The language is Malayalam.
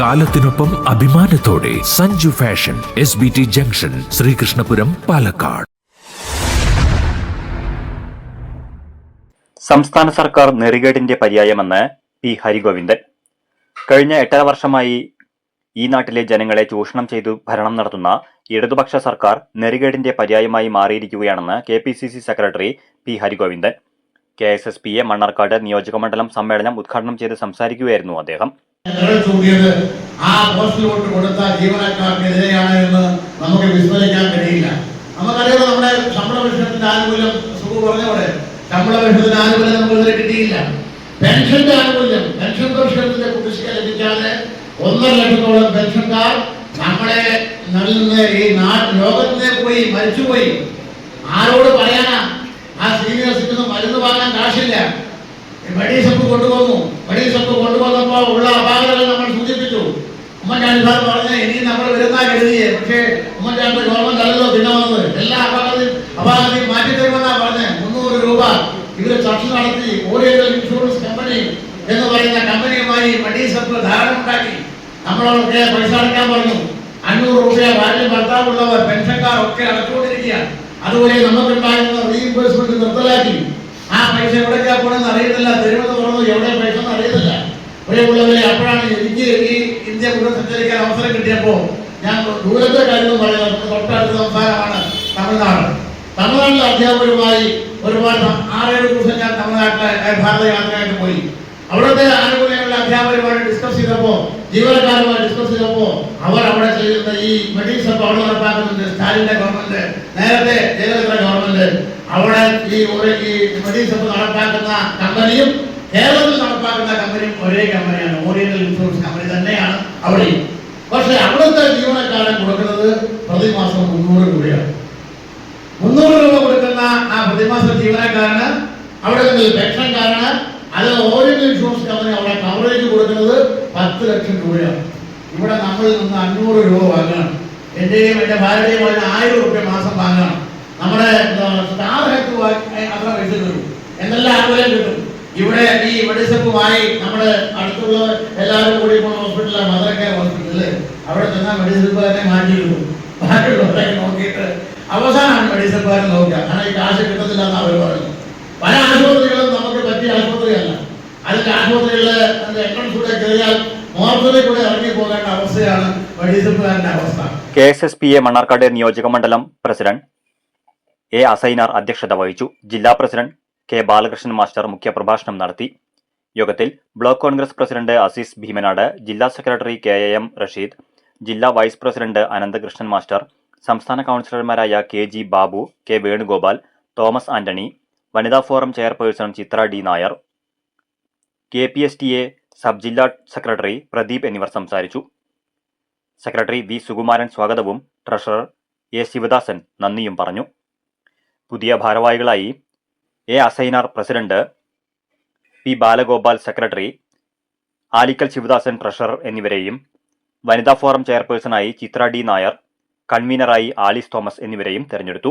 കാലത്തിനൊപ്പം അഭിമാനത്തോടെ Sanju fashion S B T junction Sreekrishnapuram Palakkad. സംസ്ഥാന സർക്കാർ നെറികേടിന്റെ പര്യായമെന്ന് പി ഹരിഗോവിന്ദൻ. കഴിഞ്ഞ എട്ടര വർഷമായി ഈ നാട്ടിലെ ജനങ്ങളെ ചൂഷണം ചെയ്തു ഭരണം നടത്തുന്ന ഇടതുപക്ഷ സർക്കാർ നെറികേടിന്റെ പര്യായമായി മാറിയിരിക്കുകയാണെന്ന് K P C C secretary P Harigovindan. K S S P A Mannarkkad നിയോജകമണ്ഡലം സമ്മേളനം ഉദ്ഘാടനം ചെയ്ത് സംസാരിക്കുകയായിരുന്നു അദ്ദേഹം. വിരൽ ചൂണ്ടിയത് ആ പോസ്റ്റിലോട്ട് കൊടുത്ത ജീവനക്കാർക്കെതിരെയാണ് എന്ന് നമുക്ക് വിസ്മരിക്കാൻ കഴിയില്ല. നമുക്കറിയാം നമ്മുടെ ശമ്പള പെൻഷന്റെ ആനുകൂല്യം സുഖം പറഞ്ഞ പോലെ ശമ്പള പെൻഷന്റെ ആനുകൂല്യം നമുക്ക് ഇതുവരെ കിട്ടിയില്ല. പെൻഷന്റെ ആനുകൂല്യം പെൻഷൻ പെൻഷന്റെ കുടിശ്ശിക ലഭിക്കാതെ ഒന്നര ലക്ഷത്തോളം പെൻഷൻകാർ നമ്മളെ നിന്ന് ഈ ലോകത്തിനെ പോയി മരിച്ചുപോയി. ആരോട് പറയാനാ? ആ സീനിയർ സിറ്റിസൺ മരുന്ന് വാങ്ങാൻ കാശില്ല. മെഡീസപ്പ് കൊണ്ടുവന്നു മെഡീസപ്പ് കൊണ്ടുവന്നപ്പോൾ ഉള്ള അപാകതകൾ നമ്മൾ സൂചിപ്പിച്ചു. ഉമ്മൻചാണ്ടി സാർ പറഞ്ഞ ഇനി നമ്മൾ വരുന്ന കരുതിയേ പക്ഷേ ഉമ്മൻചാണ്ടി ഗവൺമെന്റ് അല്ലല്ലോ പിന്നെ വന്നത് എല്ലാ അപാകതയും അപാകതയും മാറ്റി തരുമെന്നാ പറഞ്ഞത് മുന്നൂറ് രൂപ ഇവർ ചർച്ച നടത്തി ഓറിയന്റൽ ഇൻഷുറൻസ് കമ്പനി എന്ന് പറയുന്ന കമ്പനിയുമായി മെഡീസപ്പ് ധാരണ ഉണ്ടാക്കി നമ്മളൊക്കെ പൈസ അടയ്ക്കാൻ പറഞ്ഞു. അഞ്ഞൂറ് രൂപ ഭാര്യ ഭർത്താവുള്ളവർ പെൻഷൻകാർ ഒക്കെ അടച്ചുകൊണ്ടിരിക്കുകയാണ്. അതുപോലെ നമുക്കുണ്ടായിരുന്ന റീഇംബേഴ്സ്മെന്റ് നിർത്തലാക്കി. പൈസ എവിടേക്കാ പോണെന്ന് അറിയത്തില്ല. തരുമെന്ന് പറഞ്ഞു എവിടെ പൈസ എന്ന് അറിയത്തില്ല. പ്രിയമുള്ളവരെ അപ്പോഴാണ് എനിക്ക് ഈ ഇന്ത്യ മുഴുവൻ സഞ്ചരിക്കാൻ അവസരം കിട്ടിയപ്പോൾ ഞാൻ ദൂരത്തെ കാര്യമൊന്നും പറയുന്നത് നമുക്ക് തൊട്ടടുത്ത സംസ്ഥാനമാണ് തമിഴ്നാട്. തമിഴ്നാട്ടിലെ അധ്യാപകരുമായി ഒരുപാട് ആറേഴ് ദിവസം ഞാൻ തമിഴ്നാട്ടിലെ ഭാരത യാത്രയായിട്ട് പോയി. അവിടുത്തെ ആനുകൂല്യങ്ങളുടെ അധ്യാപകരുമായി ഡിസ്കസ് ചെയ്തപ്പോൾ ജീവനക്കാരുമായി ഡിസ്കസ് ചെയ്തപ്പോൾ അവർ അവിടെ ചെയ്യുന്ന ഈ മെഡിസപ്പ് അവിടെ നടപ്പാക്കുന്നുണ്ട്. സ്റ്റാലിന്റെ ഗവൺമെന്റ് നേരത്തെ ജയലളിത അവിടെ ഈ ഒരു ഈ മെഡിസപ്പ് നടപ്പാക്കുന്ന കമ്പനിയും കേരളത്തിൽ നടപ്പാക്കുന്ന കമ്പനിയും ഒരേ കമ്പനിയാണ്. ഓറിയന്റൽ ഇൻഷുറൻസ് കമ്പനി തന്നെയാണ് അവിടെയും പക്ഷെ അവിടുത്തെ ജീവനക്കാരൻ കൊടുക്കുന്നത് പ്രതിമാസം മുന്നൂറ് രൂപയാണ്. മുന്നൂറ് രൂപ കൊടുക്കുന്ന ആ പ്രതിമാസ ജീവനക്കാരന് അവിടെ നിന്ന് പെൻഷൻകാരന് അത് ഓറിയന്റൽ ഇൻഷുറൻസ് കമ്പനി അവിടെ കവറേജ് കൊടുക്കുന്നത് പത്ത് ലക്ഷം രൂപയാണ്. ഇവിടെ നമ്മളിൽ നിന്ന് അഞ്ഞൂറ് രൂപ വാങ്ങണം എന്റെയും എന്റെ ഭാര്യയുടെയും അതിന് ആയിരം നമ്മുടെ സ്റ്റാർ എന്തെല്ലാം ആനുകൂല്യം കിട്ടും. ഇവിടെ ഈ മെഡിസപ്പുമായി നമ്മുടെ അടുത്തുള്ള എല്ലാവരും കൂടി പോകുന്ന ഹോസ്പിറ്റലാണ് മദർ കെയർ ഹോസ്പിറ്റൽ അവിടെ ചെന്നാൽ മെഡിസപ്പുകാരനെ മാറ്റിയിടും. ബാക്കിയുള്ളവരെ നോക്കിയിട്ട് അവസാനമാണ് മെഡിസപ്പുകാരൻ നോക്കുക. കാരണം ഈ കാശ് അവർ പറഞ്ഞു പല ആശുപത്രികളും നമുക്ക് പറ്റിയ ആശുപത്രിയല്ല. അതിന്റെ ആശുപത്രികളിലെ എൻട്രൻസ് കൂടെ കയറിയാൽ മോർച്ചറിൽ കൂടെ ഇറങ്ങി പോകേണ്ട അവസ്ഥയാണ് മെഡിസപ്പുകാരന്റെ അവസ്ഥ. K S S P A Mannarkkad നിയോജക മണ്ഡലം പ്രസിഡന്റ് എ. അസൈനാർ അധ്യക്ഷത വഹിച്ചു. ജില്ലാ പ്രസിഡന്റ് കെ. ബാലകൃഷ്ണൻ മാസ്റ്റർ മുഖ്യപ്രഭാഷണം നടത്തി. യോഗത്തിൽ ബ്ലോക്ക് കോൺഗ്രസ് പ്രസിഡന്റ് അസീസ് ഭീമനാട് ജില്ലാ secretary K. A. M. Rasheed ജില്ലാ വൈസ് പ്രസിഡന്റ് അനന്തകൃഷ്ണൻ മാസ്റ്റർ സംസ്ഥാന കൗൺസിലർമാരായ K. G. Babu K. Venugopal Thomas Antony വനിതാ forum chairperson Chithra D. Nair K. P. S. T. A sub ജില്ലാ സെക്രട്ടറി പ്രദീപ് എന്നിവർ സംസാരിച്ചു. Secretary V. സുകുമാരൻ സ്വാഗതവും ട്രഷറർ എ. ശിവദാസൻ നന്ദിയും പറഞ്ഞു. പുതിയ ഭാരവാഹികളായി A Asainar president P Balagopal secretary Alikkal Sivadasan treasurer എന്നിവരെയും വനിതാ ഫോറം ചെയർപേഴ്സണായി ചിത്ര ഡി നായർ കൺവീനറായി ആലിസ് തോമസ് എന്നിവരെയും തെരഞ്ഞെടുത്തു.